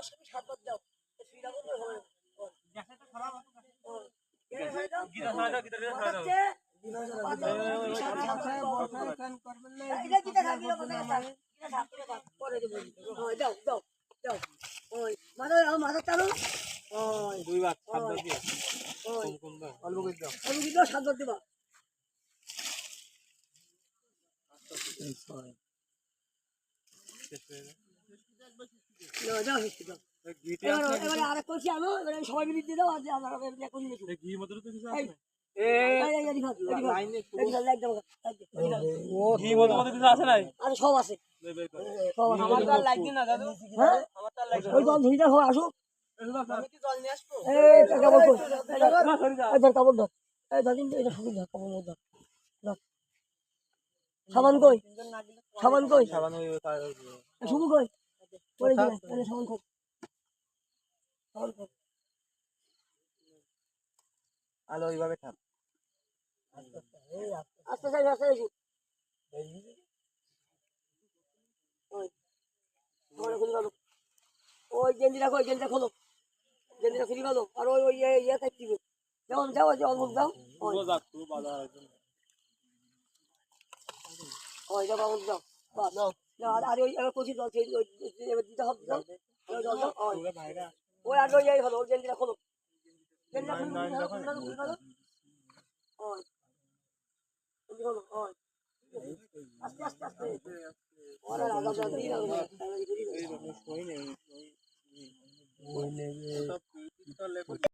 পাঁচ তো সাতবার দাও। করবে হবে মাথা চালু দুইবার অল্প করে দাও সাতবার দিবা দাও, হচ্ছে, দাও। এবারে আরেক কলসি আনো এবারে সবাই মিলে দিয়ে দাও আর আমরা এখন নিয়ে আছে ঘি মধ্যে তো কিছু আছে এ এই, এই, এদিকে হাত, এদিকে হাত, লাইনে এদিকে হাত, একদম হাত, এদিকে হাত। ঘি মধ্যে মধ্যে কিছু আছে নাই আরে সব আছে আমার তো আর লাগবে না দাদু হ্যাঁ? আমার তো আর লাগবে ওই জল ধুইটা সব আসুক আমি কি জল নিয়ে আসব এই তোর কাপড় কই? সাবান কই সাবান কই সাবান ওই কই আলো ওইভাবে খান আস্তে আস্তে আস্তে আস্তে। ওই খুলে ওই গেঞ্জিটা খোলো। গেঞ্জিটা খুলে গেল আর ওই ওই ইয়ে থাকতে যেমন যাও যে অল্প দাও। ওই। যাও অল্প দাও। বাস। যাও, আর আর ওই এবার কচি জল সেই এবার দিতে হবে ওই জল দাও ওই আর ওই এই হলো ওই গেঞ্জিটা খোলো। আস্তে আস্তে আস্তে। ওরা